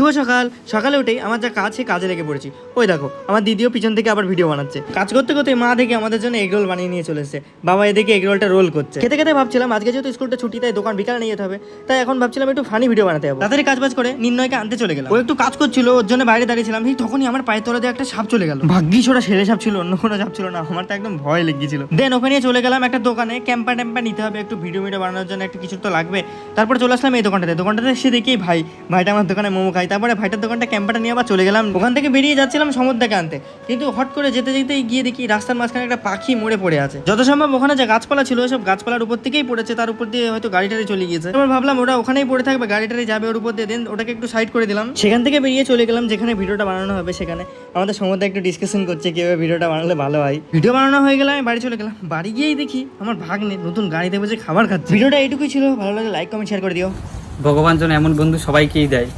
শুভ সকাল। সকালে উঠেই আমার যা কাজ সে কাজে লেগে পড়েছি। ওই দেখো, আমার দিদিও পিছন থেকে আবার ভিডিও বানাচ্ছে। কাজ করতে করতে মা দেখে আমাদের জন্য এগ রোল বানিয়ে নিয়ে চলে এসেছে। বাবা এদিকে এগ রোলটা রোল করছে। খেতে খেতে ভাবছিলাম, আজকে যেহেতু স্কুলটা ছুটি, তাই দোকান বিকালে নিয়ে যেতে হবে। তাই এখন ভাবছিলাম একটু ফানি ভিডিও বানাতে হবে তাড়াতাড়ি কাজ বাজ করে নির্ণয়কে আনতে চলে গেলাম। ও একটু কাজ করছিল, ওর জন্য বাইরে দাঁড়িয়েছিলাম ঠিক তখনই আমার পায়ের তলা দিয়ে একটা সাপ চলে গেল। ভাগ্যিস ওটা সেরে সাপ ছিল, অন্য কোনো সাপ ছিল না। আমার তো একদম ভয় লেগেছিল। দেন ওখানে চলে গেলাম একটা দোকানে। ক্যাম্পা ট্যাম্পা নিতে হবে, একটু ভিডিও ভিডিও বানানোর জন্য একটু কিছু তো লাগবে। তারপর চলে আসলাম এই দোকানটাতে। দোকানটাতে এসে দেখি, ভাই, ভাইটা আমার দোকানে মোমো খাই তারপরে ভাইটার দোকানটা ক্যাম্পাটা নিয়ে আবার চলে গেলাম। ওখান থেকে বেরিয়ে যাচ্ছিলাম সমুদ্রকে আনতে। কিন্তু হট করে যেতে যেতে গিয়ে দেখি রাস্তার মাঝখানে একটা পাখি মরে পড়ে আছে। যত সম্ভব ওখানে যে গাছপালা ছিল সব গাছপালার উপর থেকেই পড়েছে। তার উপর দিয়ে হয়তো গাড়িটারে চলে গিয়েছে। তারপর ভাবলাম ওটা ওখানেই পড়ে থাকবে গাড়িটারে যাবে ওর উপর দিয়ে। দেন ওটাকে একটু সাইড করে দিলাম। সেখান থেকে বেরিয়ে চলে গেলাম, যেখানে ভিডিওটা বানানো হবে সেখানে। আমাদের সমুদ্রে একটু ডিসকাশন করছে কীভাবে ভিডিওটা বানালে ভালো হয়। ভিডিও বানানো হয়ে গেলে আমি বাড়ি চলে গেলাম। বাড়ি গিয়েই দেখি আমার ভাগ্নে নতুন গাড়িতে বসে খাবার খাচ্ছে। ভিডিওটা এইটুকুই ছিল। ভালো লাগে লাইক কমেন্ট শেয়ার করে দিও। ভগবান যেন এমন বন্ধু সবাইকেই দেয়।